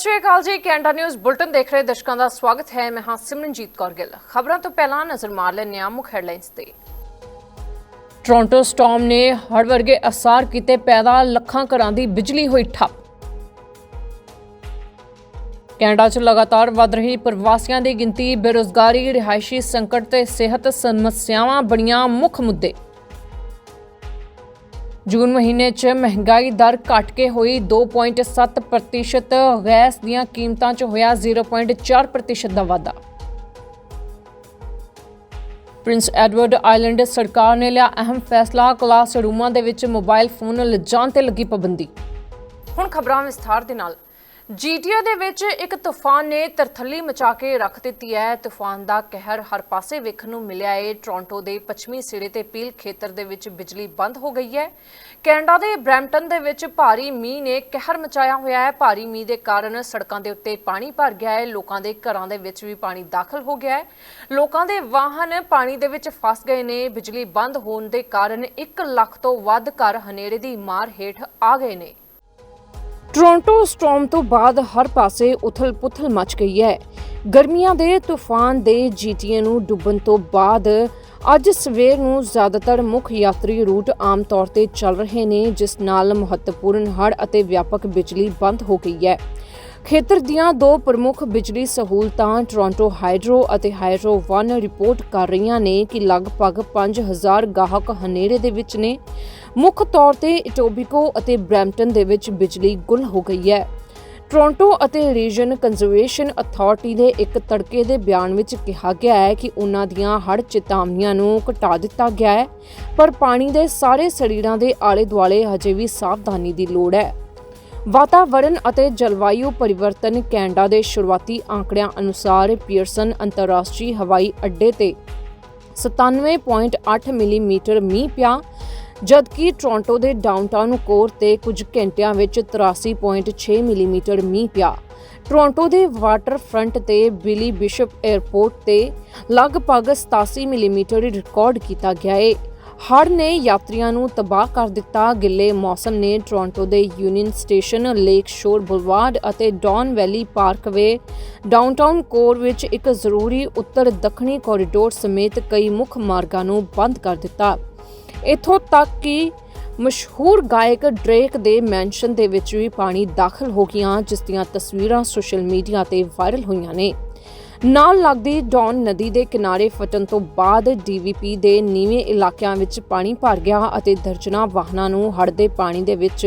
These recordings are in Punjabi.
ਸਤਿ ਸ਼੍ਰੀ ਅਕਾਲ ਜੀ, ਕੈਨੇਡਾ ਨਿਊਜ਼ ਬੁਲਟਨ ਦੇਖ ਰਹੇ ਦਰਸ਼ਕਾਂ ਦਾ ਸਵਾਗਤ ਹੈ। ਮੈਂ ਹਾਂ ਸਿਮਰਨਜੀਤ ਕੌਰ ਗਿੱਲ। ਖਬਰਾਂ ਤੋਂ ਪਹਿਲਾਂ ਨਜ਼ਰ ਮਾਰ ਲੈਂਦੇ ਹਾਂ ਮੁੱਖ ਹੈਡਲਾਈਨਸ ਤੇ। ਟੋਰਾਂਟੋ ਸਟਾਰਮ ਨੇ ਹੜ੍ਹ ਵਰਗੇ ਅਸਰ ਕੀਤੇ ਪੈਦਾ ਲੱਖਾਂ ਘਰਾਂ ਦੀ ਬਿਜਲੀ ਹੋਈ ਠੱਪ। ਕੈਨੇਡਾ 'ਚ ਲਗਾਤਾਰ ਵਧ ਰਹੀ ਪ੍ਰਵਾਸੀਆਂ ਦੀ ਗਿਣਤੀ, ਬੇਰੋਜ਼ਗਾਰੀ, ਰਿਹਾਇਸ਼ੀ ਸੰਕਟ ਤੇ ਸਿਹਤ ਸਮੱਸਿਆਵਾਂ ਬਣੀਆਂ ਮੁੱਖ ਮੁੱਦੇ। ਜੂਨ ਮਹੀਨੇ 'ਚ ਮਹਿੰਗਾਈ ਦਰ ਘਟ ਕੇ ਹੋਈ 2.7% ਪ੍ਰਤੀਸ਼ਤ, ਗੈਸ ਦੀਆਂ ਕੀਮਤਾਂ 'ਚ ਹੋਇਆ 0.4% ਪ੍ਰਤੀਸ਼ਤ ਦਾ ਵਾਧਾ। ਪ੍ਰਿੰਸ ਐਡਵਰਡ ਆਈਲੈਂਡ ਸਰਕਾਰ ਨੇ ਲਿਆ ਅਹਿਮ ਫੈਸਲਾ ਕਲਾਸ ਰੂਮਾਂ ਦੇ ਵਿੱਚ ਮੋਬਾਈਲ ਫੋਨ ਲਿਜਾਣ ਤੇ ਲੱਗੀ ਪਾਬੰਦੀ। ਹੁਣ ਖਬਰਾਂ ਵਿਸਥਾਰ ਦੇ ਨਾਲ। ਜੀਟੀਏ ਦੇ ਵਿੱਚ ਇੱਕ ਤੂਫਾਨ ਨੇ ਤਰਥੱਲੀ ਮਚਾ ਕੇ ਰੱਖ ਦਿੱਤੀ ਹੈ। ਤੂਫਾਨ ਦਾ ਕਹਿਰ ਹਰ ਪਾਸੇ ਵੇਖਣ ਨੂੰ ਮਿਲਿਆ ਹੈ ਟੋਰਾਂਟੋ ਦੇ ਪੱਛਮੀ ਸਿਰੇ ਤੇ ਪੀਲ ਖੇਤਰ ਦੇ ਵਿੱਚ ਬਿਜਲੀ ਬੰਦ ਹੋ ਗਈ ਹੈ। ਕੈਨੇਡਾ ਦੇ ਬ੍ਰੈਂਪਟਨ ਦੇ ਵਿੱਚ ਭਾਰੀ ਮੀਂਹ ਨੇ ਕਹਿਰ ਮਚਾਇਆ ਹੋਇਆ ਹੈ। ਭਾਰੀ ਮੀਂਹ ਦੇ ਕਾਰਨ ਸੜਕਾਂ ਦੇ ਉੱਤੇ ਪਾਣੀ ਭਰ ਗਿਆ ਹੈ। ਲੋਕਾਂ ਦੇ ਘਰਾਂ ਦੇ ਵਿੱਚ ਵੀ ਪਾਣੀ ਦਾਖਲ ਹੋ ਗਿਆ ਹੈ। ਲੋਕਾਂ ਦੇ ਵਾਹਨ ਪਾਣੀ ਦੇ ਵਿੱਚ ਫਸ ਗਏ ਨੇ। ਬਿਜਲੀ ਬੰਦ ਹੋਣ ਦੇ ਕਾਰਨ 1 ਲੱਖ ਤੋਂ ਵੱਧ ਘਰ ਹਨੇਰੇ ਦੀ ਮਾਰ ਹੇਠ ਆ ਗਏ ਨੇ। ਟੋਰਾਂਟੋ ਸਟਾਰਮ ਤੋਂ ਬਾਅਦ ਹਰ ਪਾਸੇ ਉਥਲ-ਪੁਥਲ ਮਚ ਗਈ ਹੈ। ਗਰਮੀਆਂ ਦੇ ਤੂਫਾਨ ਦੇ ਜੀਟੀਏ ਨੂੰ ਡੁੱਬਣ ਤੋਂ ਬਾਅਦ ਅੱਜ ਸਵੇਰ ਨੂੰ ਜ਼ਿਆਦਾਤਰ ਮੁੱਖ ਯਾਤਰੀ ਰੂਟ ਆਮ ਤੌਰ ਤੇ ਚੱਲ ਰਹੇ ਨੇ, ਜਿਸ ਨਾਲ ਮਹੱਤਵਪੂਰਨ ਹੜ੍ਹ ਅਤੇ ਵਿਆਪਕ ਬਿਜਲੀ ਬੰਦ ਹੋ ਗਈ ਹੈ। ਖੇਤਰ ਦੀਆਂ ਦੋ ਪ੍ਰਮੁੱਖ ਬਿਜਲੀ ਸਹੂਲਤਾਂ ਟੋਰਾਂਟੋ ਹਾਈਡਰੋ ਅਤੇ ਹਾਈਡਰੋ 1 ਰਿਪੋਰਟ ਕਰ ਰਹੀਆਂ ਨੇ ਕਿ ਲਗਭਗ 5000 ਗਾਹਕ ਹਨੇਰੇ ਦੇ ਵਿੱਚ ਨੇ। ਮੁੱਖ ਤੌਰ ਤੇ ਇਟੋਬਿਕੋ ਅਤੇ ਬ੍ਰੈਂਪਟਨ ਦੇ ਵਿੱਚ ਬਿਜਲੀ ਗੁੱਲ ਹੋ ਗਈ ਹੈ। ਟੋਰਾਂਟੋ ਅਤੇ ਰੀਜਨ ਕੰਜ਼ਰਵੇਸ਼ਨ ਅਥਾਰਟੀ ਦੇ ਇੱਕ ਤੜਕੇ ਦੇ ਬਿਆਨ ਵਿੱਚ ਕਿਹਾ ਗਿਆ ਹੈ ਕਿ ਉਹਨਾਂ ਦੀਆਂ ਹੜ੍ਹ ਚੇਤਾਵਨੀਆਂ ਨੂੰ ਘਟਾ ਦਿੱਤਾ ਗਿਆ ਹੈ, ਪਰ ਪਾਣੀ ਦੇ ਸਾਰੇ ਸਰੀਰਾਂ ਦੇ ਆਲੇ ਦੁਆਲੇ ਹਜੇ ਵੀ ਸਾਵਧਾਨੀ ਦੀ ਲੋੜ ਹੈ। ਵਾਤਾਵਰਣ ਅਤੇ ਜਲਵਾਯੂ ਪਰਿਵਰਤਨ ਕੈਨੇਡਾ ਦੇ ਸ਼ੁਰੂਆਤੀ ਆંકੜਿਆਂ ਅਨੁਸਾਰ ਪੀਅਰਸਨ ਅੰਤਰਰਾਸ਼ਟਰੀ ਹਵਾਈ ਅੱਡੇ ਤੇ 97.8 ਮਿਲੀਮੀਟਰ ਮੀਂਹ ਪਿਆ, ਜਦਕਿ ਟੋਰਾਂਟੋ ਦੇ ਡਾਊਨਟਾਊਨ ਕੋਰ ਤੇ ਕੁਝ ਘੰਟਿਆਂ ਵਿੱਚ 83.6 ਮਿਲੀਮੀਟਰ ਮੀਂਹ ਪਿਆ। ਟੋਰਾਂਟੋ ਦੇ ਵਾਟਰ ਫਰੰਟ ਤੇ ਬਿਲੀ ਬਿਸ਼ਪ 에ਅਰਪੋਰਟ ਤੇ ਲਗਭਗ 87 ਮਿਲੀਮੀਟਰ ਰਿਕਾਰਡ ਕੀਤਾ ਗਿਆ ਹੈ ਹੜ੍ਹ ਨੇ ਯਾਤਰੀਆਂ ਨੂੰ ਤਬਾਹ ਕਰ ਦਿੱਤਾ। ਗਿੱਲੇ ਮੌਸਮ ਨੇ ਟੋਰਾਂਟੋ ਦੇ Union Station, Lake Shore Boulevard ਅਤੇ Don Valley Parkway, downtown core ਵਿੱਚ ਇੱਕ ਜ਼ਰੂਰੀ ਉੱਤਰ ਦੱਖਣੀ ਕੋਰੀਡੋਰ ਸਮੇਤ ਕਈ ਮੁੱਖ ਮਾਰਗਾਂ ਨੂੰ ਬੰਦ ਕਰ ਦਿੱਤਾ। ਇਥੋਂ ਤੱਕ ਕਿ ਮਸ਼ਹੂਰ ਗਾਇਕ ਡ੍ਰੇਕ ਦੇ ਮੈਂਸ਼ਨ ਦੇ ਵਿੱਚ ਵੀ ਪਾਣੀ ਦਾਖਲ ਹੋ ਗਿਆ, ਜਿਸ ਦੀਆਂ ਤਸਵੀਰਾਂ ਸੋਸ਼ਲ ਮੀਡੀਆ ਤੇ ਵਾਇਰਲ ਹੋਈਆਂ ਨੇ। ਨਾਲ ਲੱਗਦੀ ਡੌਨ ਨਦੀ ਦੇ ਕਿਨਾਰੇ ਫਟਣ ਤੋਂ ਬਾਅਦ ਡੀਵੀਪੀ ਦੇ ਨੀਵੇਂ ਇਲਾਕਿਆਂ ਵਿੱਚ ਪਾਣੀ ਭਰ ਗਿਆ ਅਤੇ ਦਰਜਨਾਂ ਵਾਹਨਾਂ ਨੂੰ ਹੜ੍ਹ ਦੇ ਪਾਣੀ ਦੇ ਵਿੱਚ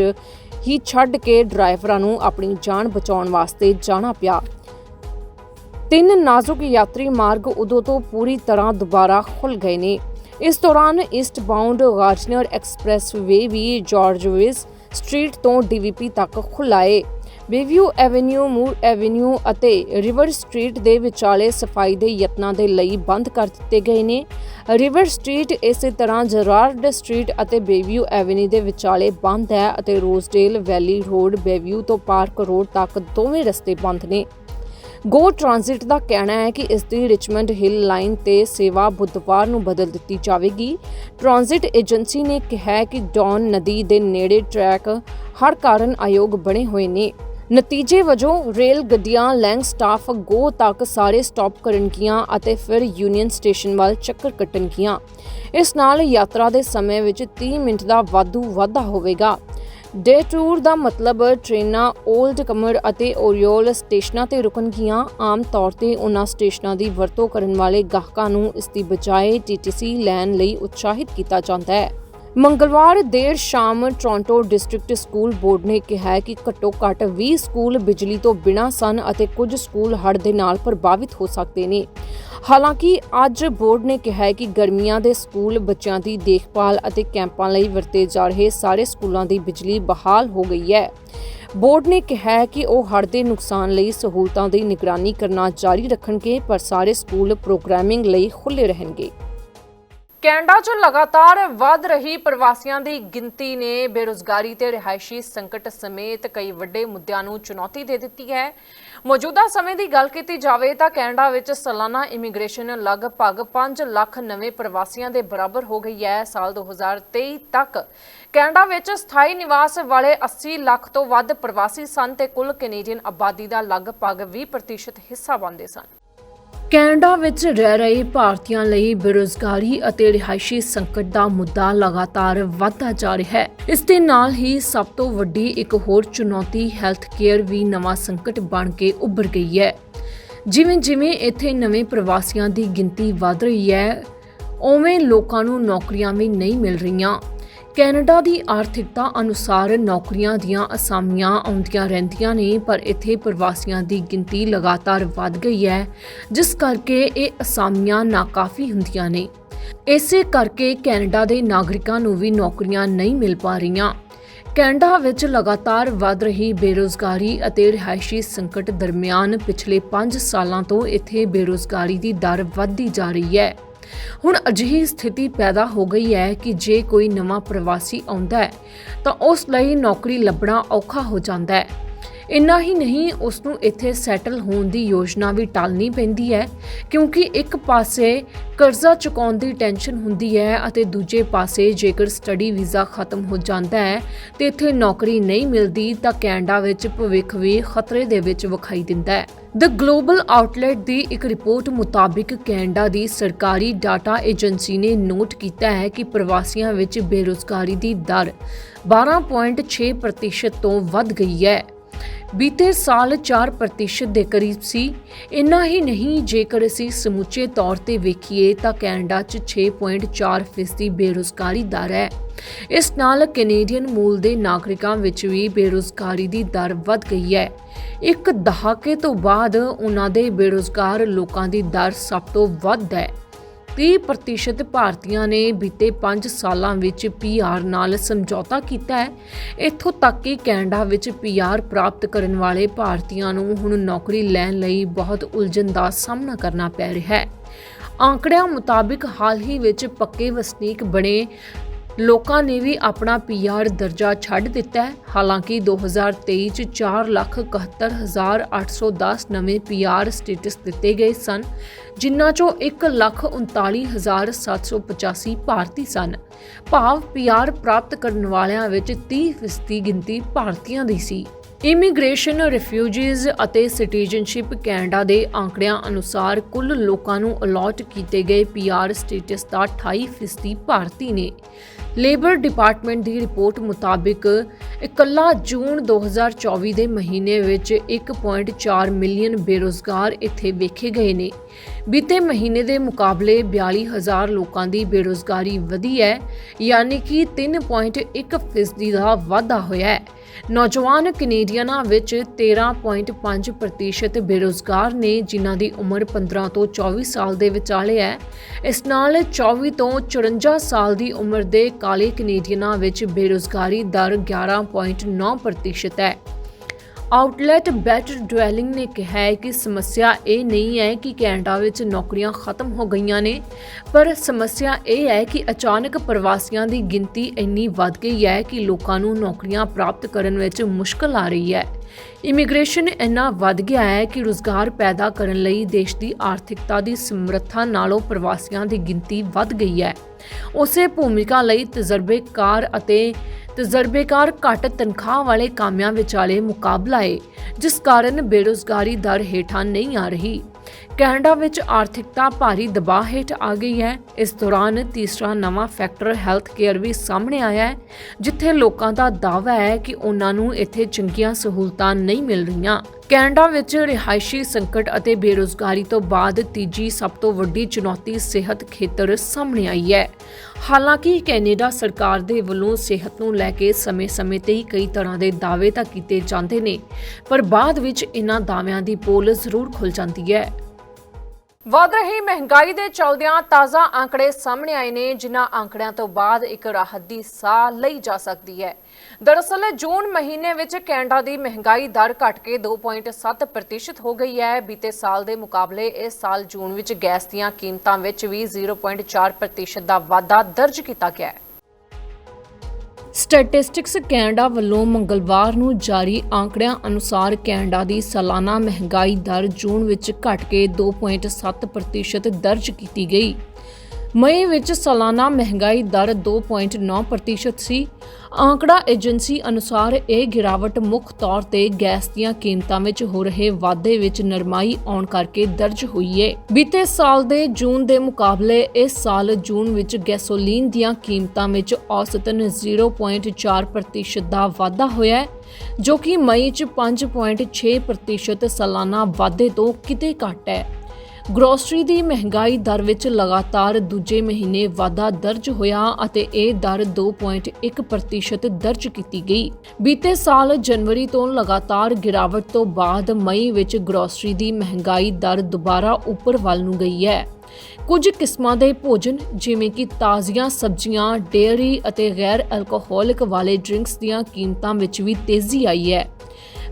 ਹੀ ਛੱਡ ਕੇ ਡਰਾਈਵਰਾਂ ਨੂੰ ਆਪਣੀ ਜਾਨ ਬਚਾਉਣ ਵਾਸਤੇ ਜਾਣਾ ਪਿਆ। ਤਿੰਨ ਨਾਜ਼ੁਕ ਯਾਤਰੀ ਮਾਰਗ ਉਦੋਂ ਤੋਂ ਪੂਰੀ ਤਰ੍ਹਾਂ ਦੁਬਾਰਾ ਖੁੱਲ ਗਏ ਨੇ। ਇਸ ਦੌਰਾਨ ਈਸਟ ਬਾਉਂਡ ਗਾਰਜਨਰ ਐਕਸਪ੍ਰੈਸਵੇ ਵੀ ਜਾਰਜਵਿਸ ਸਟਰੀਟ ਤੋਂ ਡੀਵੀਪੀ ਤੱਕ ਖੁੱਲਾਏ ਬੇਵਿਊ ਐਵੇਨਿਊ ਮੂਰ ਐਵੇਨਿਊ ਅਤੇ ਰਿਵਰ ਸਟਰੀਟ ਦੇ ਵਿਚਾਲੇ ਸਫ਼ਾਈ ਦੇ ਯਤਨਾਂ ਦੇ ਲਈ ਬੰਦ ਕਰ ਦਿੱਤੇ ਗਏ ਨੇ। ਰਿਵਰ ਸਟਰੀਟ ਇਸੇ ਤਰ੍ਹਾਂ ਜਰਾਰਡ ਸਟਰੀਟ ਅਤੇ ਬੇਵਿਊ ਐਵੇਨਿਊ ਦੇ ਵਿਚਾਲੇ ਬੰਦ ਹੈ ਅਤੇ ਰੋਜ਼ਡੇਲ ਵੈਲੀ ਰੋਡ ਬੇਵਿਊ ਤੋਂ ਪਾਰਕ ਰੋਡ ਤੱਕ ਦੋਵੇਂ ਰਸਤੇ ਬੰਦ ਨੇ। ਗੋ ਟ੍ਰਾਂਜ਼ਿਟ ਦਾ ਕਹਿਣਾ ਹੈ ਕਿ ਇਸ ਦੀ ਰਿਚਮੰਡ ਹਿੱਲ ਲਾਈਨ ਤੇ ਸੇਵਾ ਬੁੱਧਵਾਰ ਨੂੰ ਬਦਲ ਦਿੱਤੀ ਜਾਵੇਗੀ। ਟ੍ਰਾਂਜ਼ਿਟ ਏਜੰਸੀ ਨੇ ਕਿਹਾ ਕਿ ਡੌਨ ਨਦੀ ਦੇ ਨੇੜੇ ਟਰੈਕ ਹਰ ਕਾਰਨ ਆਯੋਗ ਬਣੇ ਹੋਏ ਨੇ। ਨਤੀਜੇ ਵਜੋਂ ਰੇਲ ਗੱਡੀਆਂ, ਲੈਂਗ ਸਟਾਫ, ਗੋ ਤੱਕ ਸਾਰੇ ਸਟਾਪ ਕਰਨਗੀਆਂ ਅਤੇ ਫਿਰ ਯੂਨੀਅਨ ਸਟੇਸ਼ਨ ਵੱਲ ਚੱਕਰ ਕੱਟਣਗੀਆਂ ਇਸ ਨਾਲ ਯਾਤਰਾ ਦੇ ਸਮੇਂ ਵਿੱਚ 30 ਮਿੰਟ ਦਾ ਵਾਧੂ ਵਾਧਾ ਹੋਵੇਗਾ। ਡੇ ਟੂਰ ਦਾ ਮਤਲਬ ਟ੍ਰੇਨਾਂ 올ਡ ਕਮਰ ਅਤੇ ਓਰੀਓਲ ਸਟੇਸ਼ਨਾਂ ਤੇ ਰੁਕਣਗੀਆਂ ਆਮ ਤੌਰ ਤੇ ਉਹਨਾਂ ਸਟੇਸ਼ਨਾਂ ਦੀ ਵਰਤੋਂ ਕਰਨ ਵਾਲੇ ਗਾਹਕਾਂ ਨੂੰ ਇਸ ਦੀ ਬਜਾਏ ਟੀਟੀਸੀ ਲੈਣ ਲਈ ਉਤਸ਼ਾਹਿਤ ਕੀਤਾ ਜਾਂਦਾ ਹੈ। ਮੰਗਲਵਾਰ ਦੇਰ ਸ਼ਾਮ ਟੋਰਾਂਟੋ ਡਿਸਟ੍ਰਿਕਟ ਸਕੂਲ ਬੋਰਡ ਨੇ ਕਿਹਾ ਕਿ ਘੱਟੋ-ਘੱਟ 20 ਸਕੂਲ ਬਿਜਲੀ ਤੋਂ ਬਿਨਾਂ ਸਨ ਅਤੇ ਕੁਝ ਸਕੂਲ ਹੜ੍ਹ ਦੇ ਨਾਲ ਪ੍ਰਭਾਵਿਤ ਹੋ ਸਕਦੇ ਨੇ। ਹਾਲਾਂਕਿ, ਅੱਜ ਬੋਰਡ ਨੇ ਕਿਹਾ ਕਿ ਗਰਮੀਆਂ ਦੇ ਸਕੂਲ ਬੱਚਿਆਂ ਦੀ ਦੇਖਭਾਲ ਅਤੇ ਕੈਂਪਾਂ ਲਈ ਵਰਤੇ ਜਾ ਰਹੇ ਸਾਰੇ ਸਕੂਲਾਂ ਦੀ ਬਿਜਲੀ ਬਹਾਲ ਹੋ ਗਈ ਹੈ। ਬੋਰਡ ਨੇ ਕਿਹਾ ਕਿ ਉਹ ਹੜ੍ਹ ਦੇ ਨੁਕਸਾਨ ਲਈ ਸਹੂਲਤਾਂ ਦੀ ਨਿਗਰਾਨੀ ਕਰਨਾ ਜਾਰੀ ਰੱਖਣਗੇ, ਪਰ ਸਾਰੇ ਸਕੂਲ ਪ੍ਰੋਗਰਾਮਿੰਗ ਲਈ ਖੁੱਲ੍ਹੇ ਰਹਿਣਗੇ। ਕੈਨੇਡਾ 'ਚ ਲਗਾਤਾਰ ਵੱਧ ਰਹੀ ਪ੍ਰਵਾਸੀਆਂ ਦੀ ਗਿਣਤੀ ਨੇ ਬੇਰੁਜ਼ਗਾਰੀ ਤੇ ਰਿਹਾਇਸ਼ੀ ਸੰਕਟ ਸਮੇਤ ਕਈ ਵੱਡੇ ਮੁੱਦਿਆਂ ਨੂੰ ਚੁਣੌਤੀ ਦੇ ਦਿੱਤੀ ਹੈ। ਮੌਜੂਦਾ ਸਮੇਂ ਦੀ ਗੱਲ ਕੀਤੀ ਜਾਵੇ ਤਾਂ ਕੈਨੇਡਾ ਵਿੱਚ ਸਾਲਾਨਾ ਇਮੀਗ੍ਰੇਸ਼ਨ ਲਗਭਗ 5 ਲੱਖ ਨਵੇਂ ਪ੍ਰਵਾਸੀਆਂ ਦੇ ਬਰਾਬਰ ਹੋ ਗਈ ਹੈ। ਸਾਲ 2023 ਤੱਕ ਕੈਨੇਡਾ ਵਿੱਚ ਸਥਾਈ ਨਿਵਾਸ ਵਾਲੇ 80 ਲੱਖ ਤੋਂ ਵੱਧ ਪ੍ਰਵਾਸੀ ਸਨ ਤੇ ਕੁੱਲ ਕੈਨੇਡੀਅਨ ਆਬਾਦੀ ਦਾ ਲਗਭਗ 20% ਹਿੱਸਾ ਬਣਦੇ ਸਨ। ਕੈਨੇਡਾ ਵਿੱਚ ਰਹਿ ਰਹੇ ਭਾਰਤੀਆਂ ਲਈ ਬੇਰੁਜ਼ਗਾਰੀ ਅਤੇ ਰਿਹਾਇਸ਼ੀ ਸੰਕਟ ਦਾ ਮੁੱਦਾ ਲਗਾਤਾਰ ਵਧਦਾ ਜਾ ਰਿਹਾ ਹੈ। ਇਸ ਦੇ ਨਾਲ ਹੀ ਸਭ ਤੋਂ ਵੱਡੀ ਇੱਕ ਹੋਰ ਚੁਣੌਤੀ ਹੈਲਥ ਕੇਅਰ ਵੀ ਨਵਾਂ ਸੰਕਟ ਬਣ ਕੇ ਉੱਭਰ ਗਈ ਹੈ। ਜਿਵੇਂ ਜਿਵੇਂ ਇੱਥੇ ਨਵੇਂ ਪ੍ਰਵਾਸੀਆਂ ਦੀ ਗਿਣਤੀ ਵਧ ਰਹੀ ਹੈ, ਉਵੇਂ ਲੋਕਾਂ ਨੂੰ ਨੌਕਰੀਆਂ ਵੀ ਨਹੀਂ ਮਿਲ ਰਹੀਆਂ। ਕੈਨੇਡਾ ਦੀ ਆਰਥਿਕਤਾ ਅਨੁਸਾਰ ਨੌਕਰੀਆਂ ਦੀਆਂ ਅਸਾਮੀਆਂ ਆਉਂਦੀਆਂ ਰਹਿੰਦੀਆਂ ਨੇ, ਪਰ ਇੱਥੇ ਪ੍ਰਵਾਸੀਆਂ ਦੀ ਗਿਣਤੀ ਲਗਾਤਾਰ ਵੱਧ ਗਈ ਹੈ, ਜਿਸ ਕਰਕੇ ਇਹ ਅਸਾਮੀਆਂ ਨਾਕਾਫੀ ਹੁੰਦੀਆਂ ਨੇ। ਇਸੇ ਕਰਕੇ ਕੈਨੇਡਾ ਦੇ ਨਾਗਰਿਕਾਂ ਨੂੰ ਵੀ ਨੌਕਰੀਆਂ ਨਹੀਂ ਮਿਲ ਪਾ ਰਹੀਆਂ। ਕੈਨੇਡਾ ਵਿੱਚ ਲਗਾਤਾਰ ਵੱਧ ਰਹੀ ਬੇਰੋਜ਼ਗਾਰੀ ਅਤੇ ਰਿਹਾਇਸ਼ੀ ਸੰਕਟ ਦਰਮਿਆਨ ਪਿਛਲੇ 5 ਸਾਲਾਂ ਤੋਂ ਇੱਥੇ ਬੇਰੋਜ਼ਗਾਰੀ ਦੀ ਦਰ ਵੱਧਦੀ ਜਾ ਰਹੀ ਹੈ। ਹੁਣ ਅਜਿਹੀ ਸਥਿਤੀ ਪੈਦਾ ਹੋ ਗਈ ਹੈ ਕਿ ਜੇ ਕੋਈ ਨਵਾਂ ਪ੍ਰਵਾਸੀ ਆਉਂਦਾ ਹੈ, ਤਾਂ ਉਸ ਲਈ ਨੌਕਰੀ ਲੱਭਣਾ ਔਖਾ ਹੋ ਜਾਂਦਾ ਹੈ। ਇੰਨਾ ਹੀ ਨਹੀਂ, ਉਸ ਨੂੰ ਇੱਥੇ ਸੈਟਲ ਹੋਣ ਦੀ ਯੋਜਨਾ ਵੀ ਟਾਲਣੀ ਪੈਂਦੀ ਹੈ, ਕਿਉਂਕਿ ਇੱਕ ਪਾਸੇ ਕਰਜ਼ਾ ਚੁਕਾਉਣ ਦੀ ਟੈਨਸ਼ਨ ਹੁੰਦੀ ਹੈ ਅਤੇ ਦੂਜੇ ਪਾਸੇ ਜੇਕਰ ਸਟੱਡੀ ਵੀਜ਼ਾ ਖਤਮ ਹੋ ਜਾਂਦਾ ਹੈ ਤੇ ਇੱਥੇ ਨੌਕਰੀ ਨਹੀਂ ਮਿਲਦੀ ਤਾਂ ਕੈਨੇਡਾ ਵਿੱਚ ਭਵਿੱਖ ਵੀ ਖਤਰੇ ਦੇ ਵਿੱਚ ਵਿਖਾਈ ਦਿੰਦਾ ਹੈ। ਦ ਗਲੋਬਲ ਆਊਟਲੈਟ ਦੀ ਇੱਕ ਰਿਪੋਰਟ ਮੁਤਾਬਿਕ ਕੈਨੇਡਾ ਦੀ ਸਰਕਾਰੀ ਡਾਟਾ ਏਜੰਸੀ ਨੇ ਨੋਟ ਕੀਤਾ ਹੈ ਕਿ ਪ੍ਰਵਾਸੀਆਂ ਵਿੱਚ ਬੇਰੁਜ਼ਗਾਰੀ ਦੀ ਦਰ 12.6% ਤੋਂ ਵੱਧ ਗਈ ਹੈ। ਬੀਤੇ ਸਾਲ 4% ਦੇ ਕਰੀਬ ਸੀ। ਇੰਨਾ ਹੀ ਨਹੀਂ, ਜੇਕਰ ਅਸੀਂ ਸਮੁੱਚੇ ਤੌਰ ਤੇ ਵੇਖੀਏ ਤਾਂ ਕੈਨੇਡਾ 'ਚ 6.4% ਬੇਰੁਜ਼ਗਾਰੀ ਦਰ ਹੈ। ਇਸ ਨਾਲ ਕੈਨੇਡੀਅਨ ਮੂਲ ਦੇ ਨਾਗਰਿਕਾਂ ਵਿੱਚ ਵੀ ਬੇਰੁਜ਼ਗਾਰੀ ਦੀ ਦਰ ਵੱਧ ਗਈ ਹੈ। ਇੱਕ ਦਹਾਕੇ ਤੋਂ ਬਾਅਦ ਉਹਨਾਂ ਦੇ ਬੇਰੁਜ਼ਗਾਰ ਲੋਕਾਂ ਦੀ ਦਰ ਸਭ ਤੋਂ ਵੱਧ ਹੈ। 30% ਭਾਰਤੀਆਂ ਨੇ ਬੀਤੇ 5 ਸਾਲਾਂ ਵਿੱਚ ਪੀਆਰ ਨਾਲ ਸਮਝੌਤਾ ਕੀਤਾ ਹੈ। ਇੱਥੋਂ ਤੱਕ ਕਿ ਕੈਨੇਡਾ ਵਿੱਚ ਪੀਆਰ ਪ੍ਰਾਪਤ ਕਰਨ ਵਾਲੇ ਭਾਰਤੀਆਂ ਨੂੰ ਹੁਣ ਨੌਕਰੀ ਲੈਣ ਲਈ ਬਹੁਤ ਉਲਝਣ ਦਾ ਸਾਹਮਣਾ ਕਰਨਾ ਪੈ ਰਿਹਾ ਹੈ। ਆંકੜਿਆਂ ਮੁਤਾਬਿਕ ਹਾਲ ਹੀ ਵਿੱਚ ਪੱਕੇ ਵਸਨੀਕ ਬਣੇ ਲੋਕਾਂ ਨੇ ਵੀ ਆਪਣਾ ਪੀਆਰ ਦਰਜਾ ਛੱਡ ਦਿੱਤਾ ਹੈ। ਹਾਲਾਂਕਿ 2023 ਚ 471810 ਨਵੇਂ ਪੀਆਰ ਸਟੇਟਸ ਦਿੱਤੇ ਗਏ ਸਨ, ਜਿਨ੍ਹਾਂ ਚੋਂ 139785 ਭਾਰਤੀ ਸਨ। ਭਾਵ ਪੀਆਰ ਪ੍ਰਾਪਤ ਕਰਨ ਵਾਲਿਆਂ ਵਿੱਚ 30% ਗਿਣਤੀ ਭਾਰਤੀਆਂ ਦੀ ਸੀ। ਇਮੀਗ੍ਰੇਸ਼ਨ, ਰਿਫਿਊਜੀਜ਼ ਅਤੇ ਸਿਟੀਜ਼ਨਸ਼ਿਪ ਕੈਨੇਡਾ ਦੇ ਆંકੜਿਆਂ ਅਨੁਸਾਰ ਕੁੱਲ ਲੋਕਾਂ ਨੂੰ ਅਲਾਟ ਕੀਤੇ ਗਏ ਪੀਆਰ ਸਟੇਟਸ ਦਾ 28% ਭਾਰਤੀ ਨੇ। ਲੇਬਰ ਡਿਪਾਰਟਮੈਂਟ ਦੀ ਰਿਪੋਰਟ ਮੁਤਾਬਿਕ, ਇਕੱਲਾ ਜੂਨ 2024 ਦੇ ਮਹੀਨੇ ਵਿੱਚ 1.4 ਮਿਲੀਅਨ ਬੇਰੋਜ਼ਗਾਰ ਇੱਥੇ ਵੇਖੇ ਗਏ ਨੇ। ਬੀਤੇ ਮਹੀਨੇ ਦੇ ਮੁਕਾਬਲੇ 42000 ਲੋਕਾਂ ਦੀ ਬੇਰੋਜ਼ਗਾਰੀ ਵਧੀ ਹੈ, ਯਾਨੀ ਕਿ 3.1% ਦਾ ਵਾਧਾ ਹੋਇਆ ਹੈ। ਨੌਜਵਾਨ ਕੈਨੇਡੀਅਨਾਂ ਵਿੱਚ 13.5% ਬੇਰੋਜ਼ਗਾਰ ਨੇ, ਜਿਨ੍ਹਾਂ ਦੀ ਉਮਰ 15 ਤੋਂ 24 ਸਾਲ ਦੇ ਵਿਚਾਲੇ ਹੈ। ਇਸ ਨਾਲ 24 ਤੋਂ 54 ਸਾਲ ਦੀ ਉਮਰ ਦੇ ਕਾਲੇ ਕੈਨੇਡੀਅਨਾਂ ਵਿੱਚ ਬੇਰੋਜ਼ਗਾਰੀ ਦਰ 11.9% ਹੈ। ਆਊਟਲੈਟ ਬੈਟਰ ਡਵੈਲਿੰਗ ਨੇ ਕਿਹਾ ਹੈ ਕਿ ਸਮੱਸਿਆ ਇਹ ਨਹੀਂ ਹੈ ਕਿ ਕੈਨੇਡਾ ਵਿੱਚ ਨੌਕਰੀਆਂ ਖਤਮ ਹੋ ਗਈਆਂ ਨੇ, ਪਰ ਸਮੱਸਿਆ ਇਹ ਹੈ ਕਿ ਅਚਾਨਕ ਪ੍ਰਵਾਸੀਆਂ ਦੀ ਗਿਣਤੀ ਇੰਨੀ ਵੱਧ ਗਈ ਹੈ ਕਿ ਲੋਕਾਂ ਨੂੰ ਨੌਕਰੀਆਂ ਪ੍ਰਾਪਤ ਕਰਨ ਵਿੱਚ ਮੁਸ਼ਕਲ ਆ ਰਹੀ ਹੈ। ਇਮੀਗ੍ਰੇਸ਼ਨ ਇੰਨਾ ਵੱਧ ਗਿਆ ਹੈ ਕਿ ਰੁਜ਼ਗਾਰ ਪੈਦਾ ਕਰਨ ਲਈ ਦੇਸ਼ ਦੀ ਆਰਥਿਕਤਾ ਦੀ ਸਮਰੱਥਾ ਨਾਲੋਂ ਪ੍ਰਵਾਸੀਆਂ ਦੀ ਗਿਣਤੀ ਵੱਧ ਗਈ ਹੈ। ਉਸੇ ਭੂਮਿਕਾ ਲਈ ਤਜਰਬੇਕਾਰ ਅਤੇ ਤਜਰਬੇਕਾਰ ਘੱਟ ਤਨਖਾਹ ਵਾਲੇ ਕਾਮਿਆਂ ਵਿਚਾਲੇ ਮੁਕਾਬਲਾ ਹੈ ਜਿਸ ਕਾਰਨ ਬੇਰੁਜ਼ਗਾਰੀ ਦਰ ਹੇਠਾਂ ਨਹੀਂ ਆ ਰਹੀ। ਕੈਨੇਡਾ ਵਿੱਚ ਆਰਥਿਕਤਾ ਭਾਰੀ ਦਬਾਅ ਹੇਠ ਆ ਗਈ ਹੈ। ਇਸ ਦੌਰਾਨ ਤੀਸਰਾ ਨਵਾਂ ਫੈਕਟਰ ਹੈਲਥ ਕੇਅਰ ਵੀ ਸਾਹਮਣੇ ਆਇਆ ਹੈ, ਜਿੱਥੇ ਲੋਕਾਂ ਦਾ ਦਾਅਵਾ ਹੈ ਕਿ ਉਹਨਾਂ ਨੂੰ ਇੱਥੇ ਚੰਗੀਆਂ ਸਹੂਲਤਾਂ ਨਹੀਂ ਮਿਲ ਰਹੀਆਂ। ਕੈਨੇਡਾ ਵਿੱਚ ਰਿਹਾਇਸ਼ੀ ਸੰਕਟ ਅਤੇ ਬੇਰੁਜ਼ਗਾਰੀ ਤੋਂ ਬਾਅਦ ਤੀਜੀ ਸਭ ਤੋਂ ਵੱਡੀ ਚੁਣੌਤੀ ਸਿਹਤ ਖੇਤਰ ਸਾਹਮਣੇ ਆਈ ਹੈ। ਹਾਲਾਂਕਿ ਕੈਨੇਡਾ ਸਰਕਾਰ ਦੇ ਵੱਲੋਂ ਸਿਹਤ ਨੂੰ ਲੈ ਕੇ ਸਮੇਂ-ਸਮੇਂ ਤੇ ਹੀ ਕਈ ਤਰ੍ਹਾਂ ਦੇ ਦਾਅਵੇ ਤਾਂ ਕੀਤੇ ਜਾਂਦੇ ਨੇ, ਪਰ ਬਾਅਦ ਵਿੱਚ ਇਹਨਾਂ ਦਾਅਵਿਆਂ ਦੀ ਪੋਲ ਜ਼ਰੂਰ ਖੁੱਲ ਜਾਂਦੀ ਹੈ। ਵਧ ਰਹੀ ਮਹਿੰਗਾਈ ਦੇ ਚਲਦਿਆਂ ਤਾਜ਼ਾ ਅੰਕੜੇ ਸਾਹਮਣੇ ਆਏ ਨੇ, ਜਿਨ੍ਹਾਂ ਅੰਕੜਿਆਂ ਤੋਂ ਬਾਅਦ ਇੱਕ ਰਾਹਤ ਦੀ ਸਾਹ ਲਈ ਜਾ ਸਕਦੀ ਹੈ। ਦਰਅਸਲ, ਜੂਨ ਮਹੀਨੇ ਵਿੱਚ ਕੈਨੇਡਾ ਦੀ ਮਹਿੰਗਾਈ ਦਰ ਘਟ ਕੇ 2.7% ਹੋ ਗਈ ਹੈ। ਬੀਤੇ ਸਾਲ ਦੇ ਮੁਕਾਬਲੇ, ਇਸ ਸਾਲ ਜੂਨ ਵਿੱਚ ਗੈਸ ਦੀਆਂ ਕੀਮਤਾਂ ਵਿੱਚ ਵੀ 0.4% ਦਾ ਵਾਧਾ ਦਰਜ ਕੀਤਾ ਗਿਆ ਹੈ। ਸਟੈਟਿਸਟਿਕਸ ਕੈਨੇਡਾ ਵੱਲੋਂ ਮੰਗਲਵਾਰ ਨੂੰ ਜਾਰੀ ਆંકੜਿਆਂ ਅਨੁਸਾਰ ਕੈਨੇਡਾ ਦੀ ਸਾਲਾਨਾ ਮਹਿੰਗਾਈ ਦਰ ਜੂਨ ਵਿੱਚ ਘਟ ਕੇ 2.7% ਦਰਜ ਕੀਤੀ ਗਈ। ਮਈ ਵਿੱਚ ਸਾਲਾਨਾ ਮਹਿੰਗਾਈ ਦਰ 2.9% ਸੀ। ਆંકੜਾ ਏਜੰਸੀ ਅਨੁਸਾਰ ਇਹ ਗਿਰਾਵਟ ਮੁੱਖ ਤੌਰ ਤੇ ਗੈਸ ਦੀਆਂ ਕੀਮਤਾਂ ਵਿੱਚ ਹੋ ਰਹੇ ਵਾਧੇ ਵਿੱਚ ਨਰਮਾਈ ਆਉਣ ਕਰਕੇ ਦਰਜ ਹੋਈ ਹੈ ਬੀਤੇ ਸਾਲ ਦੇ ਜੂਨ ਦੇ ਮੁਕਾਬਲੇ ਇਸ ਸਾਲ ਜੂਨ ਵਿੱਚ ਗੈਸੋਲੀਨ ਦੀਆਂ ਕੀਮਤਾਂ ਵਿੱਚ ਔਸਤਨ 0.4% ਦਾ ਵਾਧਾ ਹੋਇਆ ਹੈ, ਜੋ ਕਿ ਮਈ 'ਚ 5.6% ਸਾਲਾਨਾ ਵਾਧੇ ਤੋਂ ਕਿਤੇ ਘੱਟ ਹੈ। ਗਰੋਸਰੀ ਦੀ ਮਹਿੰਗਾਈ ਦਰ ਵਿੱਚ ਲਗਾਤਾਰ ਦੂਜੇ ਮਹੀਨੇ ਵਾਧਾ ਦਰਜ ਹੋਇਆ ਅਤੇ ਇਹ ਦਰ 2.1% ਦਰਜ ਕੀਤੀ ਗਈ। ਬੀਤੇ ਸਾਲ ਜਨਵਰੀ ਤੋਂ ਲਗਾਤਾਰ ਗਿਰਾਵਟ ਤੋਂ ਬਾਅਦ ਮਈ ਵਿੱਚ ਗਰੋਸਰੀ ਦੀ ਮਹਿੰਗਾਈ ਦਰ ਦੁਬਾਰਾ ਉੱਪਰ ਵੱਲ ਨੂੰ ਗਈ ਹੈ। ਕੁਝ ਕਿਸਮਾਂ ਦੇ ਭੋਜਨ ਜਿਵੇਂ ਕਿ ਤਾਜ਼ੀਆਂ ਸਬਜ਼ੀਆਂ, ਡੇਅਰੀ ਅਤੇ ਗੈਰ ਅਲਕੋਹਲਿਕ ਵਾਲੇ ਡਰਿੰਕਸ ਦੀਆਂ ਕੀਮਤਾਂ ਵਿੱਚ ਵੀ ਤੇਜ਼ੀ ਆਈ ਹੈ।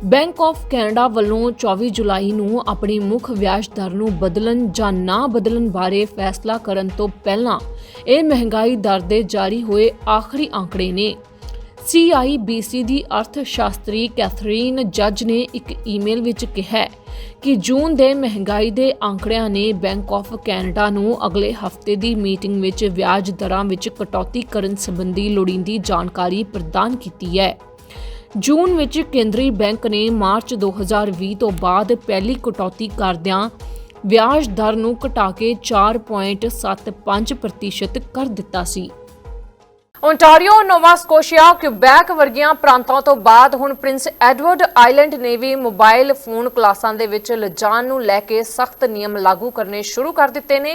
ਬੈਂਕ ਆਫ ਕੈਨੇਡਾ ਵੱਲੋਂ 24 ਜੁਲਾਈ ਨੂੰ ਆਪਣੀ ਮੁੱਖ ਵਿਆਜ ਦਰ ਨੂੰ ਬਦਲਣ ਜਾਂ ਨਾ ਬਦਲਣ ਬਾਰੇ ਫੈਸਲਾ ਕਰਨ ਤੋਂ ਪਹਿਲਾਂ ਇਹ ਮਹਿੰਗਾਈ ਦਰ ਦੇ ਜਾਰੀ ਹੋਏ ਆਖਰੀ ਅੰਕੜੇ ਨੇ। CIBC ਦੀ ਅਰਥ ਸ਼ਾਸਤਰੀ ਕੈਥਰੀਨ ਜੱਜ ਨੇ ਇੱਕ ਈਮੇਲ ਵਿੱਚ ਕਿਹਾ ਕਿ ਜੂਨ ਦੇ ਮਹਿੰਗਾਈ ਦੇ ਅੰਕੜਿਆਂ ਨੇ ਬੈਂਕ ਆਫ ਕੈਨੇਡਾ ਨੂੰ ਅਗਲੇ ਹਫ਼ਤੇ ਦੀ ਮੀਟਿੰਗ ਵਿੱਚ ਵਿਆਜ ਦਰਾਂ ਵਿੱਚ ਕਟੌਤੀ ਕਰਨ ਸੰਬੰਧੀ ਲੋੜੀਂਦੀ ਜਾਣਕਾਰੀ ਪ੍ਰਦਾਨ ਕੀਤੀ ਹੈ। ਜੂਨ ਵਿੱਚ ਕੇਂਦਰੀ ਬੈਂਕ ਨੇ ਮਾਰਚ 2020 ਤੋਂ ਬਾਅਦ ਪਹਿਲੀ ਕਟੌਤੀ ਕਰਦਿਆਂ ਵਿਆਜ ਦਰ ਨੂੰ ਘਟਾ ਕੇ 4.75% ਕਰ ਦਿੱਤਾ ਸੀ। ਓਨਟਾਰੀਓ ਨੋਵਾ ਸਕੋਸ਼ੀਆ, ਕਿਊਬੈਕ ਵਰਗੀਆਂ ਪ੍ਰਾਂਤਾਂ ਤੋਂ ਬਾਅਦ ਹੁਣ ਪ੍ਰਿੰਸ ਐਡਵਰਡ ਆਈਲੈਂਡ ਨੇ ਵੀ ਮੋਬਾਈਲ ਫੋਨ ਕਲਾਸਾਂ ਦੇ ਵਿੱਚ ਲਿਜਾਣ ਨੂੰ ਲੈ ਕੇ ਸਖਤ ਨਿਯਮ ਲਾਗੂ ਕਰਨੇ ਸ਼ੁਰੂ ਕਰ ਦਿੱਤੇ ਨੇ।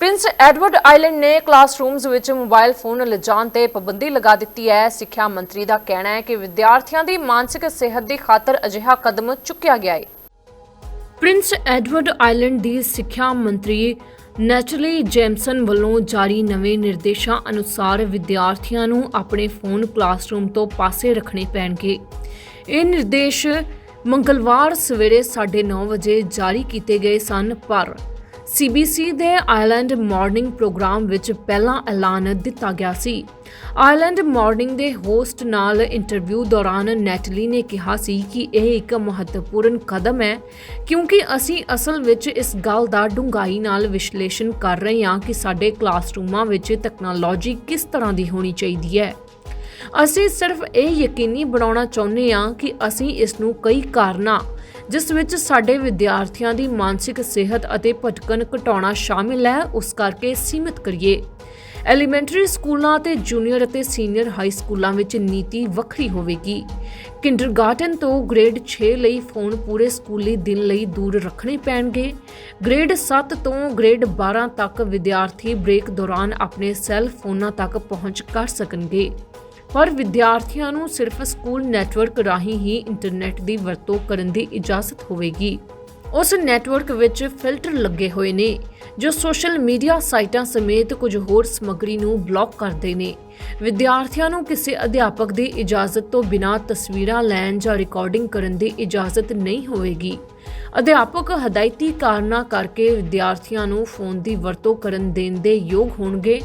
ਪ੍ਰਿੰਸ ਐਡਵਰਡ ਆਈਲੈਂਡ ਨੇ ਕਲਾਸਰੂਮਸ ਵਿੱਚ ਮੋਬਾਈਲ ਫੋਨ ਲਿਜਾਣ ਤੇ ਪਾਬੰਦੀ ਲਗਾ ਦਿੱਤੀ ਹੈ। ਸਿੱਖਿਆ ਮੰਤਰੀ ਦਾ ਕਹਿਣਾ ਹੈ ਕਿ ਵਿਦਿਆਰਥੀਆਂ ਦੀ ਮਾਨਸਿਕ ਸਿਹਤ ਦੀ ਖਾਤਰ ਅਜਿਹਾ ਕਦਮ ਚੁੱਕਿਆ ਗਿਆ ਹੈ। ਪ੍ਰਿੰਸ ਐਡਵਰਡ ਆਈਲੈਂਡ ਦੀ ਸਿੱਖਿਆ ਮੰਤਰੀ ਨੈਚਰਲੀ ਜੈਮਸਨ ਵੱਲੋਂ ਜਾਰੀ ਨਵੇਂ ਨਿਰਦੇਸ਼ਾਂ ਅਨੁਸਾਰ ਵਿਦਿਆਰਥੀਆਂ ਨੂੰ ਆਪਣੇ ਫੋਨ ਕਲਾਸਰੂਮ ਤੋਂ ਪਾਸੇ ਰੱਖਣੇ ਪੈਣਗੇ। ਇਹ ਨਿਰਦੇਸ਼ ਮੰਗਲਵਾਰ ਸਵੇਰੇ 9:30 ਵਜੇ ਜਾਰੀ ਕੀਤੇ ਗਏ ਸਨ, ਪਰ ਸੀਬੀਸੀ ਦੇ ਆਇਲੈਂਡ ਮਾਰਨਿੰਗ ਪ੍ਰੋਗਰਾਮ ਵਿੱਚ ਪਹਿਲਾਂ ਐਲਾਨ ਦਿੱਤਾ ਗਿਆ ਸੀ। ਆਇਲੈਂਡ ਮਾਰਨਿੰਗ ਦੇ ਹੋਸਟ ਨਾਲ ਇੰਟਰਵਿਊ ਦੌਰਾਨ ਨੈਟਲੀ ਨੇ ਕਿਹਾ ਸੀ ਕਿ ਇਹ ਇੱਕ ਮਹੱਤਵਪੂਰਨ ਕਦਮ ਹੈ, ਕਿਉਂਕਿ ਅਸੀਂ ਅਸਲ ਵਿੱਚ ਇਸ ਗੱਲ ਦਾ ਡੂੰਘਾਈ ਨਾਲ ਵਿਸ਼ਲੇਸ਼ਣ ਕਰ ਰਹੇ ਹਾਂ ਕਿ ਸਾਡੇ ਕਲਾਸਰੂਮਾਂ ਵਿੱਚ ਤਕਨਾਲੋਜੀ ਕਿਸ ਤਰ੍ਹਾਂ ਦੀ ਹੋਣੀ ਚਾਹੀਦੀ ਹੈ। ਅਸੀਂ ਸਿਰਫ ਇਹ ਯਕੀਨੀ ਬਣਾਉਣਾ ਚਾਹੁੰਦੇ ਹਾਂ ਕਿ ਅਸੀਂ ਇਸ ਨੂੰ ਕਈ ਕਾਰਨਾਂ ਜਿਸ ਵਿੱਚ ਸਾਡੇ ਵਿਦਿਆਰਥੀਆਂ ਦੀ ਮਾਨਸਿਕ ਸਿਹਤ ਅਤੇ ਭਟਕਣ ਘਟਾਉਣਾ ਸ਼ਾਮਿਲ ਹੈ, ਉਸ ਕਰਕੇ ਸੀਮਿਤ ਕਰੀਏ। ਐਲੀਮੈਂਟਰੀ ਸਕੂਲਾਂ ਅਤੇ ਜੂਨੀਅਰ ਅਤੇ ਸੀਨੀਅਰ ਹਾਈ ਸਕੂਲਾਂ ਵਿੱਚ ਨੀਤੀ ਵੱਖਰੀ ਹੋਵੇਗੀ। ਕਿੰਡਰਗਾਰਟਨ ਤੋਂ ਗ੍ਰੇਡ 6 ਲਈ ਫੋਨ ਪੂਰੇ ਸਕੂਲੀ ਦਿਨ ਲਈ ਦੂਰ ਰੱਖਣੇ ਪੈਣਗੇ। ਗ੍ਰੇਡ 7 ਤੋਂ ਗ੍ਰੇਡ 12 ਤੱਕ ਵਿਦਿਆਰਥੀ ਬ੍ਰੇਕ ਦੌਰਾਨ ਆਪਣੇ ਸੈੱਲ ਫੋਨਾਂ ਤੱਕ ਪਹੁੰਚ ਕਰ ਸਕਣਗੇ। ਪਰ ਵਿਦਿਆਰਥੀਆਂ ਨੂੰ ਸਿਰਫ ਸਕੂਲ ਨੈਟਵਰਕ ਰਾਹੀਂ ਹੀ ਇੰਟਰਨੈਟ ਦੀ ਵਰਤੋਂ ਕਰਨ ਦੀ ਇਜਾਜ਼ਤ ਹੋਵੇਗੀ। ਉਸ ਨੈਟਵਰਕ ਵਿੱਚ ਫਿਲਟਰ ਲੱਗੇ ਹੋਏ ਨੇ, ਜੋ ਸੋਸ਼ਲ ਮੀਡੀਆ ਸਾਈਟਾਂ ਸਮੇਤ ਕੁਝ ਹੋਰ ਸਮੱਗਰੀ ਨੂੰ ਬਲੌਕ ਕਰਦੇ ਨੇ। ਵਿਦਿਆਰਥੀਆਂ ਨੂੰ ਕਿਸੇ ਅਧਿਆਪਕ ਦੀ ਇਜਾਜ਼ਤ ਤੋਂ ਬਿਨਾਂ ਤਸਵੀਰਾਂ ਲੈਣ ਜਾਂ ਰਿਕਾਰਡਿੰਗ ਕਰਨ ਦੀ ਇਜਾਜ਼ਤ ਨਹੀਂ ਹੋਵੇਗੀ। ਅਧਿਆਪਕ ਹਦਾਇਤੀ ਕਾਰਨਾਂ ਕਰਕੇ ਵਿਦਿਆਰਥੀਆਂ ਨੂੰ ਫੋਨ ਦੀ ਵਰਤੋਂ ਕਰਨ ਦੇਣ ਦੇ ਯੋਗ ਹੋਣਗੇ।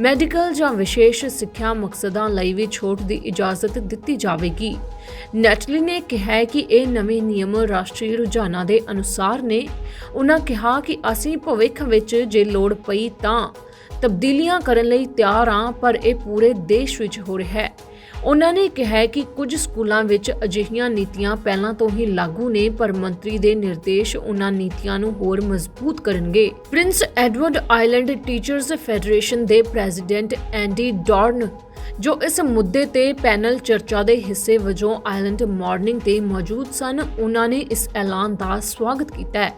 ਮੈਡੀਕਲ ਜਾਂ ਵਿਸ਼ੇਸ਼ ਸਿੱਖਿਆ ਮਕਸਦਾਂ ਲਈ ਵੀ ਛੋਟ ਦੀ ਇਜਾਜ਼ਤ ਦਿੱਤੀ ਜਾਵੇਗੀ। ਨੈਟਲੀ ਨੇ ਕਿਹਾ ਕਿ ਇਹ ਨਵੇਂ ਨਿਯਮ ਰਾਸ਼ਟਰੀ ਰੁਝਾਨਾਂ ਦੇ ਅਨੁਸਾਰ ਨੇ। ਉਹਨਾਂ ਕਿਹਾ ਕਿ ਅਸੀਂ ਭਵਿੱਖ ਵਿੱਚ ਜੇ ਲੋੜ ਪਈ ਤਾਂ ਤਬਦੀਲੀਆਂ ਕਰਨ ਲਈ ਤਿਆਰ ਹਾਂ, ਪਰ ਇਹ ਪੂਰੇ ਦੇਸ਼ ਵਿੱਚ ਹੋ ਰਿਹਾ ਹੈ। ਉਹਨਾਂ ਨੇ ਕਿਹਾ ਕਿ ਕੁਝ ਸਕੂਲਾਂ ਵਿੱਚ ਅਜਿਹੀਆਂ ਨੀਤੀਆਂ ਪਹਿਲਾਂ ਤੋਂ ਹੀ ਲਾਗੂ ਨੇ, ਪਰ ਮੰਤਰੀ ਦੇ ਨਿਰਦੇਸ਼ ਉਹਨਾਂ ਨੀਤੀਆਂ ਨੂੰ ਹੋਰ ਮਜ਼ਬੂਤ ਕਰਨਗੇ। Prince Edward Island teachers federation ਦੇ ਪ੍ਰੈਜ਼ੀਡੈਂਟ ਐਂਡੀ ਡੌਰਨ, ਜੋ ਇਸ ਮੁੱਦੇ ਤੇ ਪੈਨਲ ਚਰਚਾ ਦੇ ਹਿੱਸੇ ਵਜੋਂ ਆਇਲੈਂਡ ਮਾਰਨਿੰਗ ਤੇ ਮੌਜੂਦ ਸਨ, ਉਹਨਾਂ ਨੇ ਇਸ ਐਲਾਨ ਦਾ ਸਵਾਗਤ ਕੀਤਾ ਹੈ।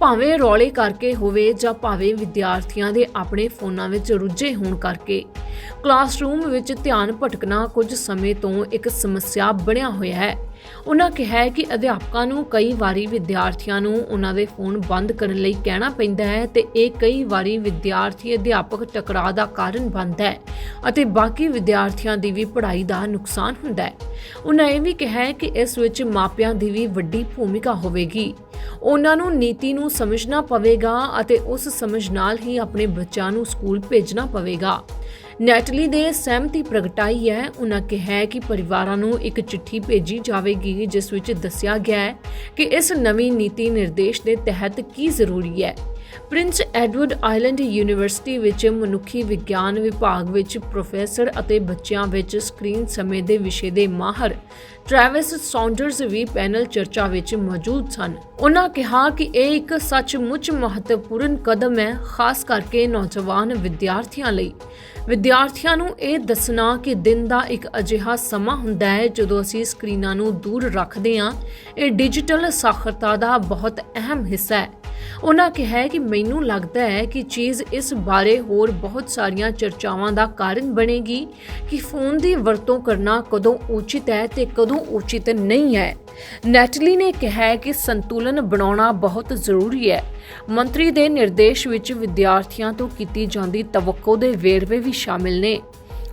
ਭਾਵੇਂ ਰੌਲੇ ਕਰਕੇ ਹੋਵੇ ਜਾਂ ਭਾਵੇਂ ਵਿਦਿਆਰਥੀਆਂ ਦੇ ਆਪਣੇ ਫੋਨਾਂ ਵਿੱਚ ਰੁੱਝੇ ਹੋਣ ਕਰਕੇ। ਕਲਾਸਰੂਮ ਵਿੱਚ ਧਿਆਨ ਭਟਕਣਾ ਕੁਝ ਸਮੇਂ ਤੋਂ ਇੱਕ ਸਮੱਸਿਆ ਬਣਿਆ ਹੋਇਆ ਹੈ। ਉਹਨਾਂ ਕਿਹਾ ਹੈ ਕਿ ਅਧਿਆਪਕਾਂ ਨੂੰ ਕਈ ਵਾਰੀ ਵਿਦਿਆਰਥੀਆਂ ਨੂੰ ਉਹਨਾਂ ਦੇ ਫੋਨ ਬੰਦ ਕਰਨ ਲਈ ਕਹਿਣਾ ਪੈਂਦਾ ਹੈ ਤੇ ਇਹ ਕਈ ਵਾਰੀ ਵਿਦਿਆਰਥੀ ਅਧਿਆਪਕ ਟਕਰਾਅ ਦਾ ਕਾਰਨ ਬਣਦਾ ਹੈ ਅਤੇ ਬਾਕੀ ਵਿਦਿਆਰਥੀਆਂ ਦੀ ਵੀ ਪੜ੍ਹਾਈ ਦਾ ਨੁਕਸਾਨ ਹੁੰਦਾ ਹੈ। ਉਹਨਾਂ ਇਹ ਵੀ ਕਿਹਾ ਕਿ ਇਸ ਵਿੱਚ ਮਾਪਿਆਂ ਦੀ ਵੀ ਵੱਡੀ ਭੂਮਿਕਾ ਹੋਵੇਗੀ। ਉਹਨਾਂ ਨੂੰ ਨੀਤੀ ਨੂੰ ਸਮਝਣਾ ਪਵੇਗਾ ਅਤੇ ਉਸ ਸਮਝ ਨਾਲ ਹੀ ਆਪਣੇ ਬੱਚਿਆਂ ਨੂੰ ਸਕੂਲ ਭੇਜਣਾ ਪਵੇਗਾ। ਨੈਟਲੀ ਦੇ ਸਹਿਮਤੀ ਪ੍ਰਗਟਾਈ ਹੈ। ਉਹਨਾਂ ਕਿਹਾ ਕਿ ਪਰਿਵਾਰਾਂ ਨੂੰ ਇੱਕ ਚਿੱਠੀ ਭੇਜੀ ਜਾਵੇਗੀ, ਜਿਸ ਵਿੱਚ ਦੱਸਿਆ ਗਿਆ ਹੈ ਕਿ ਇਸ ਨਵੀਂ ਨੀਤੀ ਨਿਰਦੇਸ਼ ਦੇ ਤਹਿਤ ਕੀ ਜ਼ਰੂਰੀ ਹੈ। ਪ੍ਰਿੰਸ ਐਡਵਰਡ ਆਈਲੈਂਡ ਯੂਨੀਵਰਸਿਟੀ ਵਿੱਚ ਮਨੁੱਖੀ ਵਿਗਿਆਨ ਵਿਭਾਗ ਵਿੱਚ ਪ੍ਰੋਫੈਸਰ ਅਤੇ ਬੱਚਿਆਂ ਵਿੱਚ ਸਕਰੀਨ ਸਮੇਂ ਦੇ ਵਿਸ਼ੇ ਦੇ ਮਾਹਰ ਟ੍ਰੈਵਿਸ ਸੌਂਡਰਸ ਵੀ ਪੈਨਲ ਚਰਚਾ ਵਿੱਚ ਮੌਜੂਦ ਸਨ। ਉਹਨਾਂ ਕਿਹਾ ਕਿ ਇਹ ਇੱਕ ਸੱਚਮੁੱਚ ਮਹੱਤਵਪੂਰਨ ਕਦਮ ਹੈ, ਖਾਸ ਕਰਕੇ ਨੌਜਵਾਨ ਵਿਦਿਆਰਥੀਆਂ ਲਈ। ਵਿਦਿਆਰਥੀਆਂ ਨੂੰ ਇਹ ਦੱਸਣਾ ਕਿ ਦਿਨ ਦਾ ਇੱਕ ਅਜਿਹਾ ਸਮਾਂ ਹੁੰਦਾ ਹੈ ਜਦੋਂ ਅਸੀਂ ਸਕਰੀਨਾਂ ਨੂੰ ਦੂਰ ਰੱਖਦੇ ਹਾਂ। ਇਹ ਡਿਜੀਟਲ ਸਾਖਰਤਾ ਦਾ ਬਹੁਤ ਅਹਿਮ ਹਿੱਸਾ ਹੈ। ਉਹਨਾਂ ਕਿਹਾ ਕਿ ਮੈਨੂੰ ਲੱਗਦਾ ਹੈ ਕਿ ਚੀਜ਼ ਇਸ ਬਾਰੇ ਹੋਰ ਬਹੁਤ ਸਾਰੀਆਂ ਚਰਚਾਵਾਂ ਦਾ ਕਾਰਨ ਬਣੇਗੀ ਕਿ ਫੋਨ ਦੀ ਵਰਤੋਂ ਕਰਨਾ ਕਦੋਂ ਉਚਿਤ ਹੈ ਤੇ ਕਦੋਂ ਉਚਿਤ ਨਹੀਂ ਹੈ। ਨੈਟਲੀ ਨੇ ਕਿਹਾ ਕਿ ਸੰਤੁਲਨ ਬਣਾਉਣਾ ਬਹੁਤ ਜ਼ਰੂਰੀ ਹੈ। ਮੰਤਰੀ ਦੇ ਨਿਰਦੇਸ਼ ਵਿੱਚ ਵਿਦਿਆਰਥੀਆਂ ਤੋਂ ਕੀਤੀ ਜਾਂਦੀ ਤਵੱਕੋ ਦੇ ਵੇਰਵੇ ਵੀ ਸ਼ਾਮਿਲ ਨੇ।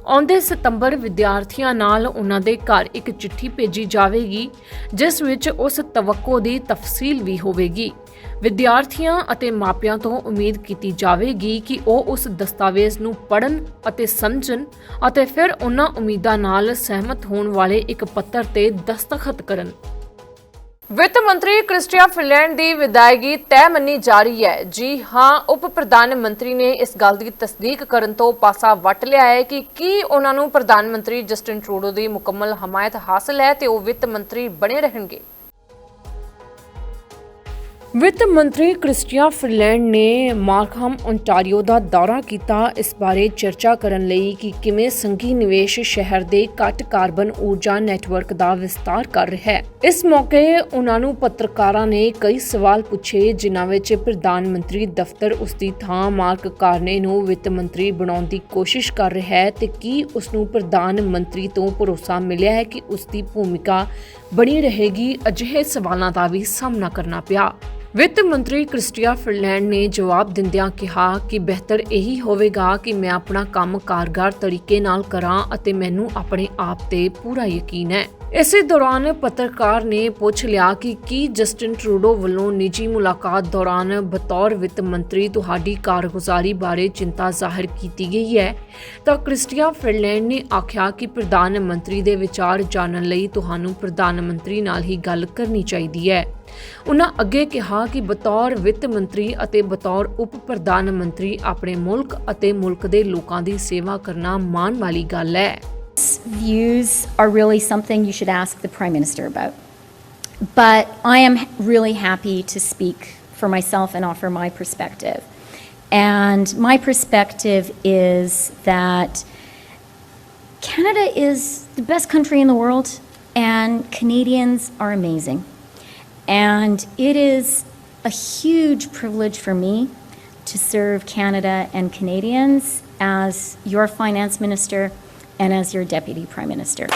ਆਉਂਦੇ ਸਤੰਬਰ ਵਿਦਿਆਰਥੀਆਂ ਨਾਲ ਉਹਨਾਂ ਦੇ ਘਰ ਇੱਕ ਚਿੱਠੀ ਭੇਜੀ ਜਾਵੇਗੀ, ਜਿਸ ਵਿੱਚ ਉਸ ਤਵੱਕੋ ਦੀ ਤਫਸੀਲ ਵੀ ਹੋਵੇਗੀ। ਵਿਦਿਆਰਥੀਆਂ ਅਤੇ ਮਾਪਿਆਂ ਤੋਂ ਉਮੀਦ ਕੀਤੀ ਜਾਵੇਗੀ ਕਿ ਉਹ ਉਸ ਦਸਤਾਵੇਜ਼ ਨੂੰ ਪੜ੍ਹਨ ਅਤੇ ਸਮਝਣ ਅਤੇ ਫਿਰ ਉਹਨਾਂ ਉਮੀਦਾਂ ਨਾਲ ਸਹਿਮਤ ਹੋਣ ਵਾਲੇ ਇੱਕ ਪੱਤਰ ਤੇ ਦਸਤਖਤ ਕਰਨ। ਵਿੱਤ ਮੰਤਰੀ ਕ੍ਰਿਸਟੀਆ ਫਿਨਲੈਂਡ ਦੀ ਵਿਦਾਇਗੀ ਤੈਅ ਮੰਨੀ ਜਾ ਰਹੀ ਹੈ। ਜੀ ਹਾਂ, ਉਪ ਪ੍ਰਧਾਨ ਮੰਤਰੀ ਨੇ ਇਸ ਗੱਲ ਦੀ ਤਸਦੀਕ ਕਰਨ ਤੋਂ ਪਾਸਾ ਵੱਟ ਲਿਆ ਹੈ ਕਿ ਕੀ ਉਹਨਾਂ ਨੂੰ ਪ੍ਰਧਾਨ ਮੰਤਰੀ ਜਸਟਿਨ ਟਰੂਡੋ ਦੀ ਮੁਕੰਮਲ ਹਮਾਇਤ ਹਾਸਲ ਹੈ ਤੇ ਉਹ ਵਿੱਤ ਮੰਤਰੀ ਬਣੇ ਰਹਿਣਗੇ। ਵਿੱਤ ਮੰਤਰੀ ਕ੍ਰਿਸਟੀਆ ਫਿਨਲੈਂਡ ਨੇ ਮਾਰਕਹਮ ਓਨਟਾਰੀਓ ਦਾ ਦੌਰਾ ਕੀਤਾ। ਇਸ ਬਾਰੇ ਚਰਚਾ ਕਰਨ ਲਈ ਕਿ ਕਿਵੇਂ ਸੰਘੀ ਨਿਵੇਸ਼ ਸ਼ਹਿਰ ਦੇ ਘੱਟ ਕਾਰਬਨ ਊਰਜਾ ਨੈਟਵਰਕ ਦਾ ਵਿਸਤਾਰ ਕਰ ਰਿਹਾ ਹੈ। ਇਸ ਮੌਕੇ ਉਹਨਾਂ ਨੂੰ ਪੱਤਰਕਾਰਾਂ ਨੇ ਕਈ ਸਵਾਲ ਪੁੱਛੇ, ਜਿਨ੍ਹਾਂ ਵਿੱਚ ਪ੍ਰਧਾਨ ਮੰਤਰੀ ਦਫ਼ਤਰ ਉਸ ਦੀ ਥਾਂ ਮਾਰਕ ਕਾਰਨੇ ਨੂੰ ਵਿੱਤ ਮੰਤਰੀ ਬਣਾਉਣ ਦੀ ਕੋਸ਼ਿਸ਼ ਕਰ ਰਿਹਾ ਹੈ ਤੇ ਕੀ ਉਸ ਨੂੰ ਪ੍ਰਧਾਨ ਮੰਤਰੀ ਤੋਂ ਭਰੋਸਾ ਮਿਲਿਆ ਹੈ ਕਿ ਉਸ ਦੀ ਭੂਮਿਕਾ ਬਣੀ ਰਹੇਗੀ, ਅਜਿਹੇ ਸਵਾਲਾਂ ਦਾ ਵੀ ਸਾਹਮਣਾ ਕਰਨਾ ਪਿਆ। ਵਿੱਤ ਮੰਤਰੀ ਕ੍ਰਿਸਟੀਆ ਫਿਨਲੈਂਡ ਨੇ ਜਵਾਬ ਦਿੰਦਿਆਂ ਕਿਹਾ ਕਿ ਬਿਹਤਰ ਇਹੀ ਹੋਵੇਗਾ ਕਿ ਮੈਂ ਆਪਣਾ ਕੰਮ ਕਾਰਗਰ ਤਰੀਕੇ ਨਾਲ ਕਰਾਂ ਅਤੇ ਮੈਨੂੰ ਆਪਣੇ ਆਪ ਤੇ ਪੂਰਾ ਯਕੀਨ ਹੈ। ਇਸੇ ਦੌਰਾਨ ਪੱਤਰਕਾਰ ਨੇ ਪੁੱਛ ਲਿਆ ਕਿ ਕੀ ਜਸਟਿਨ ਟਰੂਡੋ ਵੱਲੋਂ ਨਿੱਜੀ ਮੁਲਾਕਾਤ ਦੌਰਾਨ ਬਤੌਰ ਵਿੱਤ ਮੰਤਰੀ ਤੁਹਾਡੀ ਕਾਰਗੁਜ਼ਾਰੀ ਬਾਰੇ ਚਿੰਤਾ ਜ਼ਾਹਿਰ ਕੀਤੀ ਗਈ ਹੈ? ਤਾਂ ਕ੍ਰਿਸਟੀਆ ਫਿਨਲੈਂਡ ਨੇ ਆਖਿਆ ਕਿ ਪ੍ਰਧਾਨ ਮੰਤਰੀ ਦੇ ਵਿਚਾਰ ਜਾਣਨ ਲਈ ਤੁਹਾਨੂੰ ਪ੍ਰਧਾਨ ਮੰਤਰੀ ਨਾਲ ਹੀ ਗੱਲ ਕਰਨੀ ਚਾਹੀਦੀ ਹੈ। ਉਹਨਾਂ ਅੱਗੇ ਕਿਹਾ ਕਿ ਬਤੌਰ ਵਿੱਤ ਮੰਤਰੀ ਅਤੇ ਬਤੌਰ ਉਪ ਪ੍ਰਧਾਨ ਮੰਤਰੀ ਆਪਣੇ ਮੁਲਕ ਅਤੇ ਮੁਲਕ ਦੇ ਲੋਕਾਂ ਦੀ ਸੇਵਾ ਕਰਨਾ ਮਾਣ ਵਾਲੀ ਗੱਲ ਹੈ views are really something you should ask the Prime Minister about. But I am really happy to speak for myself and offer my perspective. And my perspective is that Canada is the best country in the world, and Canadians are amazing. And it is a huge privilege for me to serve Canada and Canadians as your finance minister and as your deputy prime minister.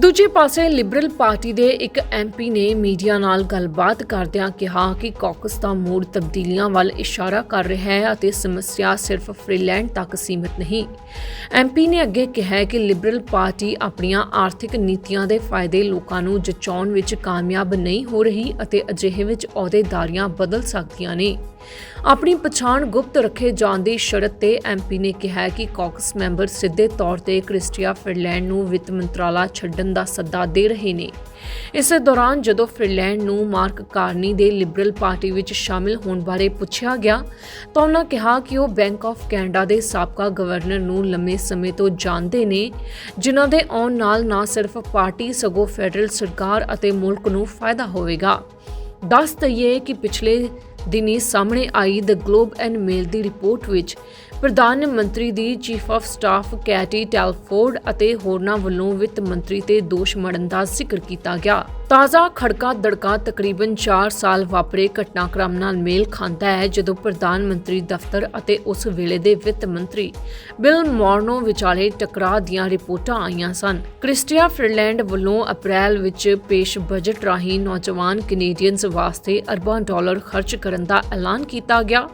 ਦੂਜੇ ਪਾਸੇ ਲਿਬਰਲ ਪਾਰਟੀ ਦੇ ਇੱਕ ਐਮਪੀ ਨੇ ਮੀਡੀਆ ਨਾਲ ਗੱਲਬਾਤ ਕਰਦਿਆਂ ਕਿਹਾ ਕਿ ਕਾਕਸ ਦਾ ਮੂਡ ਤਬਦੀਲੀਆਂ ਵੱਲ ਇਸ਼ਾਰਾ ਕਰ ਰਿਹਾ ਹੈ ਅਤੇ ਸਮੱਸਿਆ ਸਿਰਫ ਫ੍ਰੀਲੈਂਡ ਤੱਕ ਸੀਮਿਤ ਨਹੀਂ। ਐਮਪੀ ਨੇ ਅੱਗੇ ਕਿਹਾ ਕਿ ਲਿਬਰਲ ਪਾਰਟੀ ਆਪਣੀਆਂ ਆਰਥਿਕ ਨੀਤੀਆਂ ਦੇ ਫਾਇਦੇ ਲੋਕਾਂ ਨੂੰ ਜਚਾਉਣ ਵਿੱਚ ਕਾਮਯਾਬ ਨਹੀਂ ਹੋ ਰਹੀ ਅਤੇ ਅਜਿਹੇ ਵਿੱਚ ਅਹੁਦੇਦਾਰੀਆਂ ਬਦਲ ਸਕਦੀਆਂ ਨੇ। ਆਪਣੀ ਪਛਾਣ ਗੁਪਤ ਰੱਖੇ ਜਾਣ ਦੀ ਸ਼ਰਤ ਤੇ ਐਮਪੀ ਨੇ ਕਿਹਾ ਕਿ ਕਾਕਸ ਮੈਂਬਰ ਸਿੱਧੇ ਤੌਰ ਤੇ ਕ੍ਰਿਸਟੀਆ ਫਿਨਲੈਂਡ ਨੂੰ ਵਿੱਤ ਮੰਤਰਾਲਾ ਛੱਡਣ ਦਾ ਸੱਦਾ ਦੇ ਰਹੇ ਨੇ। ਇਸੇ ਦੌਰਾਨ ਜਦੋਂ ਫਿਨਲੈਂਡ ਨੂੰ ਮਾਰਕ ਕਾਰਨੀ ਦੇ ਲਿਬਰਲ ਪਾਰਟੀ ਵਿੱਚ ਸ਼ਾਮਿਲ ਹੋਣ ਬਾਰੇ ਪੁੱਛਿਆ ਗਿਆ, ਤਾਂ ਉਹਨਾਂ ਕਿਹਾ ਕਿ ਉਹ ਬੈਂਕ ਆਫ ਕੈਨੇਡਾ ਦੇ ਸਾਬਕਾ ਗਵਰਨਰ ਨੂੰ ਲੰਮੇ ਸਮੇਂ ਤੋਂ ਜਾਣਦੇ ਨੇ, ਜਿਨ੍ਹਾਂ ਦੇ ਆਉਣ ਨਾਲ ਨਾ ਸਿਰਫ ਪਾਰਟੀ ਸਗੋਂ ਫੈਡਰਲ ਸਰਕਾਰ ਅਤੇ ਮੁਲਕ ਨੂੰ ਫਾਇਦਾ ਹੋਵੇਗਾ। ਦੱਸ ਦਈਏ ਕਿ ਪਿਛਲੇ ਦਿਨੀ ਸਾਹਮਣੇ ਆਈ ਦ ਗਲੋਬ ਐਂਡ ਮੇਲ ਦੀ ਰਿਪੋਰਟ ਵਿੱਚ ਪ੍ਰਧਾਨ ਮੰਤਰੀ ਦੀ chief of staff Katie Telford ਅਤੇ ਹੋਰਨਾਂ ਵੱਲੋਂ ਵਿੱਤ ਮੰਤਰੀ ਤੇ ਦੋਸ਼ ਮੜਨ ਦਾ ਜ਼ਿਕਰ ਕੀਤਾ ਗਿਆ। ਤਾਜ਼ਾ ਖੜਕਾ ਦੜਕਾ ਤਕਰੀਬਨ 4 ਸਾਲ ਵਾਪਰੇ ਘਟਨਾਕ੍ਰਮ ਨਾਲ ਮੇਲ ਖਾਂਦਾ ਹੈ, ਜਦੋਂ ਪ੍ਰਧਾਨ ਮੰਤਰੀ ਦਫ਼ਤਰ ਅਤੇ ਉਸ ਵੇਲੇ ਦੇ ਵਿੱਤ ਮੰਤਰੀ ਬਿਲ ਮੋਰਨੋ ਵਿਚਾਲੇ ਟਕਰਾਅ ਦੀਆਂ ਰਿਪੋਰਟਾਂ ਆਈਆਂ ਸਨ। ਕ੍ਰਿਸਟੀਆ ਫਿਰਲੈਂਡ ਵੱਲੋਂ ਅਪ੍ਰੈਲ ਵਿੱਚ ਪੇਸ਼ ਬਜਟ ਰਾਹੀਂ ਨੌਜਵਾਨ ਕੈਨੇਡੀਅਨਸ ਵਾਸਤੇ ਅਰਬਾਂ ਡਾਲਰ ਖਰਚ ਕਰਨ ਦਾ ਐਲਾਨ ਕੀਤਾ ਗਿਆ,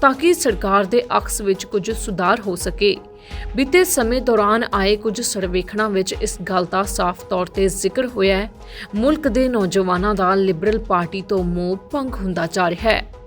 ਤਾਂ ਕਿ ਸਰਕਾਰ ਦੇ ਅਕਸ ਵਿੱਚ ਕੁਝ ਸੁਧਾਰ ਹੋ ਸਕੇ। ਬੀਤੇ ਸਮੇਂ ਦੌਰਾਨ ਆਏ ਕੁਝ ਸਰਵੇਖਣਾਂ ਵਿੱਚ ਇਸ ਗੱਲ ਦਾ ਸਾਫ਼ ਤੌਰ ਤੇ ਜ਼ਿਕਰ ਹੋਇਆ ਹੈ। ਮੁਲਕ ਦੇ ਨੌਜਵਾਨਾਂ ਦਾ ਲਿਬਰਲ ਪਾਰਟੀ ਤੋਂ ਮੋਹ ਭੰਗ ਹੁੰਦਾ ਜਾ ਰਿਹਾ ਹੈ।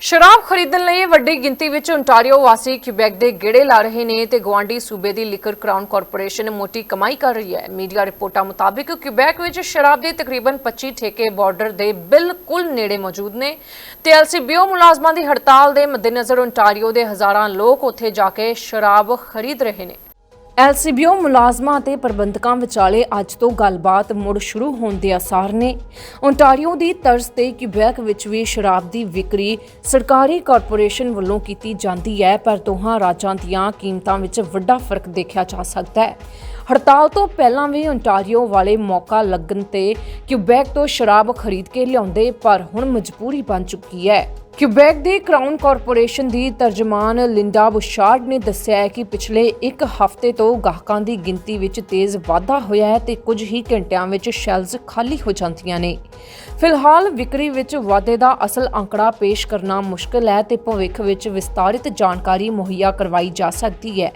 ਸ਼ਰਾਬ ਖਰੀਦਣ ਲਈ ਵੱਡੀ ਗਿਣਤੀ ਵਿੱਚ ਓਨਟਾਰੀਓ ਵਾਸੀ ਕਿਊਬੈਕ ਦੇ ਗੇੜੇ ਲਾ ਰਹੇ ਨੇ ਤੇ ਗਵਾਂਡੀ ਸੂਬੇ ਦੀ ਲਿਕਰ ਕਰਾਊਨ ਕਾਰਪੋਰੇਸ਼ਨ ਮੋਟੀ ਕਮਾਈ ਕਰ ਰਹੀ ਹੈ। ਮੀਡੀਆ ਰਿਪੋਰਟਾਂ ਮੁਤਾਬਿਕ ਕਿਊਬੈਕ ਵਿੱਚ ਸ਼ਰਾਬ ਦੇ ਤਕਰੀਬਨ 25 ਠੇਕੇ ਬਾਰਡਰ ਦੇ ਬਿਲਕੁਲ ਨੇੜੇ ਮੌਜੂਦ ਨੇ ਤੇ ਐਲਸੀਬੀਓ ਮੁਲਾਜ਼ਮਾਂ ਦੀ ਹੜਤਾਲ ਦੇ ਮੱਦੇਨਜ਼ਰ ਓਨਟਾਰੀਓ ਦੇ ਹਜ਼ਾਰਾਂ ਲੋਕ ਉੱਥੇ ਜਾ ਕੇ ਸ਼ਰਾਬ ਖਰੀਦ ਰਹੇ ਨੇ। ਐਲਸੀਬੀਓ ਮੁਲਾਜ਼ਮਾਂ ਅਤੇ ਪ੍ਰਬੰਧਕਾਂ ਵਿਚਾਲੇ ਅੱਜ ਤੋਂ ਗੱਲਬਾਤ ਮੁੜ ਸ਼ੁਰੂ ਹੋਣ ਦੇ ਆਸਾਰ ਨੇ। ਓਨਟਾਰੀਓ ਦੀ ਤਰਜ਼ ਤੇ ਕਿਬੈਕ ਵਿੱਚ ਵੀ ਸ਼ਰਾਬ ਦੀ ਵਿਕਰੀ ਸਰਕਾਰੀ ਕਾਰਪੋਰੇਸ਼ਨ ਵੱਲੋਂ ਕੀਤੀ ਜਾਂਦੀ ਹੈ, ਪਰ ਦੋਹਾਂ ਰਾਜਾਂ ਦੀਆਂ ਕੀਮਤਾਂ ਵਿੱਚ ਵੱਡਾ ਫ਼ਰਕ ਦੇਖਿਆ ਜਾ ਸਕਦਾ ਹੈ। ਹੜਤਾਲ ਤੋਂ ਪਹਿਲਾਂ ਵੀ ਓਨਟਾਰੀਓ ਵਾਲੇ ਮੌਕਾ ਲੱਗਣ ਤੇ ਕਿਊਬੈਕ ਤੋਂ ਸ਼ਰਾਬ ਖਰੀਦ ਕੇ ਲਿਆਉਂਦੇ, ਪਰ ਹੁਣ ਮਜਬੂਰੀ ਬਣ ਚੁੱਕੀ ਹੈ। ਕਿਊਬੈਕ ਦੀ ਕਰਾਊਨ ਕਾਰਪੋਰੇਸ਼ਨ ਦੀ ਤਰਜਮਾਨ ਲਿੰਡਾ ਬੁਸ਼ਾਰਡ ਨੇ ਦੱਸਿਆ ਕਿ ਪਿਛਲੇ ਇੱਕ ਹਫ਼ਤੇ ਤੋਂ ਗਾਹਕਾਂ ਦੀ ਗਿਣਤੀ ਵਿੱਚ ਤੇਜ਼ ਵਾਧਾ ਹੋਇਆ ਹੈ ਤੇ ਕੁਝ ਹੀ ਘੰਟਿਆਂ ਵਿੱਚ ਸ਼ੈਲਜ਼ ਖਾਲੀ ਹੋ ਜਾਂਦੀਆਂ ਨੇ। ਫਿਲਹਾਲ ਵਿਕਰੀ ਵਿੱਚ ਵਾਧੇ ਦਾ ਅਸਲ ਅੰਕੜਾ ਪੇਸ਼ ਕਰਨਾ ਮੁਸ਼ਕਲ ਹੈ ਤੇ ਭਵਿੱਖ ਵਿੱਚ ਵਿਸਤਾਰਿਤ ਜਾਣਕਾਰੀ ਮੁਹੱਈਆ ਕਰਵਾਈ ਜਾ ਸਕਦੀ ਹੈ।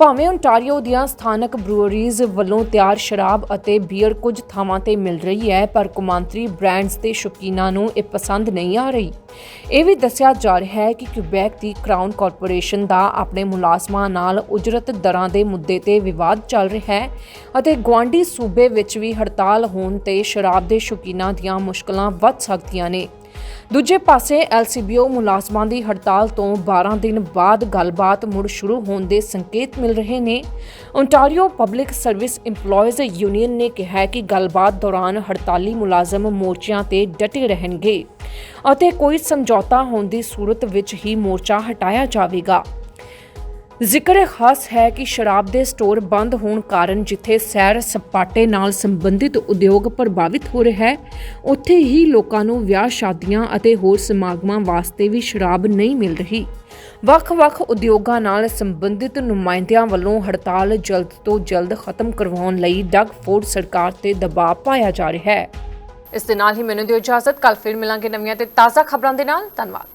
ਭਾਵੇਂ ਓਨਟਾਰੀਓ ਦੀਆਂ ਸਥਾਨਕ ਬਰੂਅਰੀਜ਼ ਵੱਲੋਂ ਤਿਆਰ ਸ਼ਰਾਬ ਅਤੇ ਬੀਅਰ ਕੁਝ ਥਾਵਾਂ ਤੇ ਮਿਲ ਰਹੀ ਹੈ, ਪਰ ਕੁਮਾਂਤਰੀ ਬ੍ਰਾਂਡਸ ਦੇ ਸ਼ੌਕੀਨਾਂ ਨੂੰ ਇਹ ਪਸੰਦ ਨਹੀਂ ਆ ਰਹੀ। ਇਹ ਵੀ ਦੱਸਿਆ ਜਾ ਰਿਹਾ ਹੈ ਕਿ ਕਿਊਬੈਕ ਦੀ ਕਰਾਊਨ ਕਾਰਪੋਰੇਸ਼ਨ ਦਾ ਆਪਣੇ ਮੁਲਾਜ਼ਮਾਂ ਨਾਲ ਉਜਰਤ ਦਰਾਂ ਦੇ ਮੁੱਦੇ ਤੇ ਵਿਵਾਦ ਚੱਲ ਰਿਹਾ ਹੈ ਅਤੇ ਗੁਆਂਢੀ ਸੂਬੇ ਵਿੱਚ ਵੀ ਹੜਤਾਲ ਹੋਣ ਤੇ ਸ਼ਰਾਬ ਦੇ ਸ਼ੌਕੀਨਾਂ ਦੀਆਂ ਮੁਸ਼ਕਲਾਂ ਵੱਧ ਸਕਦੀਆਂ ਨੇ। ਦੂਜੇ ਪਾਸੇ ਐਲਸੀਬੀਓ ਮੁਲਾਜ਼ਮਾਂ ਦੀ ਹੜਤਾਲ ਤੋਂ 12 ਦਿਨ ਬਾਅਦ ਗੱਲਬਾਤ ਮੁੜ ਸ਼ੁਰੂ ਹੋਣ ਦੇ ਸੰਕੇਤ ਮਿਲ ਰਹੇ ਨੇ। Ontario public service EMPLOYEES union ਨੇ ਕਿਹਾ ਕਿ ਗੱਲਬਾਤ ਦੌਰਾਨ ਹੜਤਾਲੀ ਮੁਲਾਜ਼ਮ ਮੋਰਚਿਆਂ ਤੇ ਡਟੇ ਰਹਿਣਗੇ ਅਤੇ ਕੋਈ ਸਮਝੌਤਾ ਹੋਣ ਦੀ ਸੂਰਤ ਵਿੱਚ ਹੀ ਮੋਰਚਾ ਹਟਾਇਆ ਜਾਵੇਗਾ। ਜ਼ਿਕਰ ਖਾਸ ਹੈ ਕਿ ਸ਼ਰਾਬ ਦੇ ਸਟੋਰ ਬੰਦ ਹੋਣ ਕਾਰਨ ਜਿੱਥੇ ਸੈਰ ਸਪਾਟੇ ਨਾਲ ਸੰਬੰਧਿਤ ਉਦਯੋਗ ਪ੍ਰਭਾਵਿਤ ਹੋ ਰਿਹਾ ਹੈ, ਉੱਥੇ ਹੀ ਲੋਕਾਂ ਨੂੰ ਵਿਆਹ ਸ਼ਾਦੀਆਂ ਅਤੇ ਹੋਰ ਸਮਾਗਮਾਂ ਵਾਸਤੇ ਵੀ ਸ਼ਰਾਬ ਨਹੀਂ ਮਿਲ ਰਹੀ। ਵੱਖ-ਵੱਖ ਉਦਯੋਗਾਂ ਨਾਲ ਸੰਬੰਧਿਤ ਨੁਮਾਇੰਦਿਆਂ ਵੱਲੋਂ ਹੜਤਾਲ ਜਲਦ ਤੋਂ ਜਲਦ ਖਤਮ ਕਰਵਾਉਣ ਲਈ ਡਗ ਫੋਰਡ ਸਰਕਾਰ ਤੇ ਦਬਾਅ ਪਾਇਆ ਜਾ ਰਿਹਾ ਹੈ। ਇਸ ਦੇ ਨਾਲ ਹੀ ਮੈਨੂੰ ਦਿਓ ਇਜਾਜ਼ਤ ਕੱਲ ਫਿਰ ਮਿਲਾਂਗੇ ਨਵੀਆਂ ਤੇ ਤਾਜ਼ਾ ਖਬਰਾਂ ਦੇ ਨਾਲ। ਧੰਨਵਾਦ।